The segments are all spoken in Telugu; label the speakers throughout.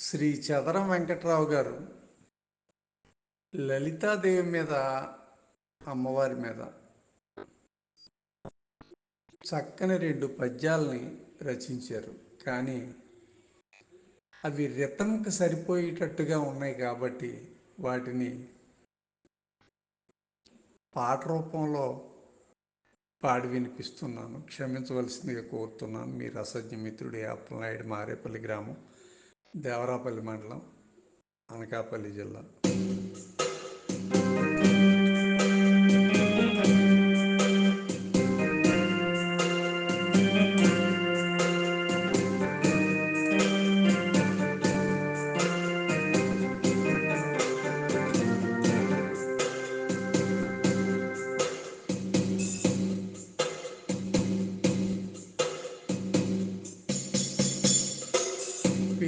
Speaker 1: శ్రీ చదరం వెంకట్రావు గారు లలితాదేవి మీద అమ్మవారి మీద చక్కని రెండు పద్యాలని రచించారు. కానీ అవి రితంకి సరిపోయేటట్టుగా ఉన్నాయి కాబట్టి వాటిని పాట రూపంలో పాడి వినిపిస్తున్నాను. క్షమించవలసిందిగా కోరుతున్నాను. మీ రసజ్ఞ మిత్రుడి అప్పలనాయుడు మారేపల్లి గ్రామం. దేవరాపల్లి మండలం అనకాపల్లి జిల్లా.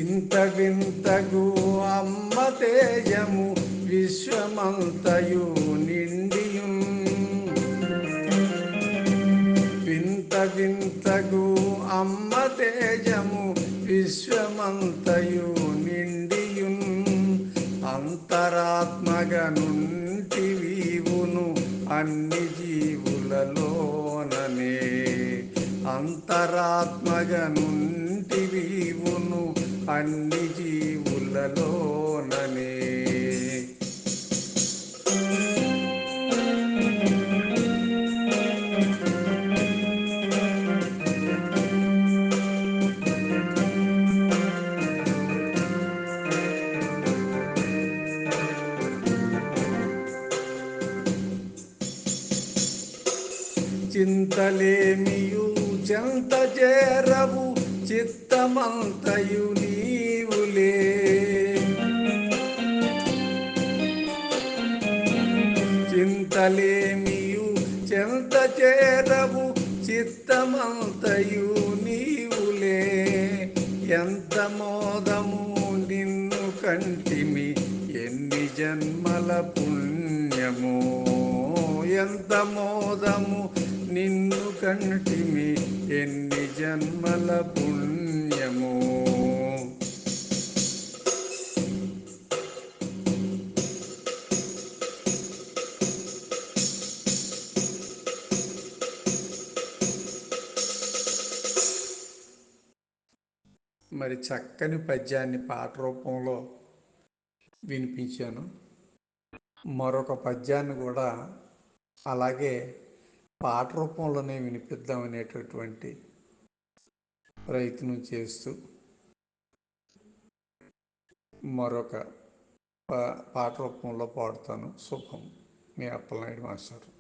Speaker 1: వింత వింతగు అమ్మ తేజము విశ్వమంతయు నిండియున్ వింత వింతగు అమ్మ తేజము విశ్వమంతయు నిండియున్ అంతరాత్మగా నుంటివీవును అన్ని జీవులలోననే. అంతరాత్మగా అన్ని జీవులలోననే చింతలేమియు చెంత చేరవు చిత్తమంతయు నీవులే. చింతలేమియు చెంత చేరవు చిత్తమంతయు నీవులే. ఎంత మోదము నిన్ను కంటిమి ఎన్ని జన్మల పుణ్యము. ఎంత మోదము నిన్ను కంటిమి ఎన్ని జన్మల పుణ్యము మరి చక్కని పద్యాన్ని పాట రూపంలో వినిపించాను. మరొక పద్యాన్ని కూడా అలాగే పాట రూపంలోనే వినిపిద్దాం అనేటటువంటి ప్రయత్నం చేస్తూ మరొక పా పాట రూపంలో పాడుతాను. శుభం. మీ అప్పలనాయుడు మాస్టర్.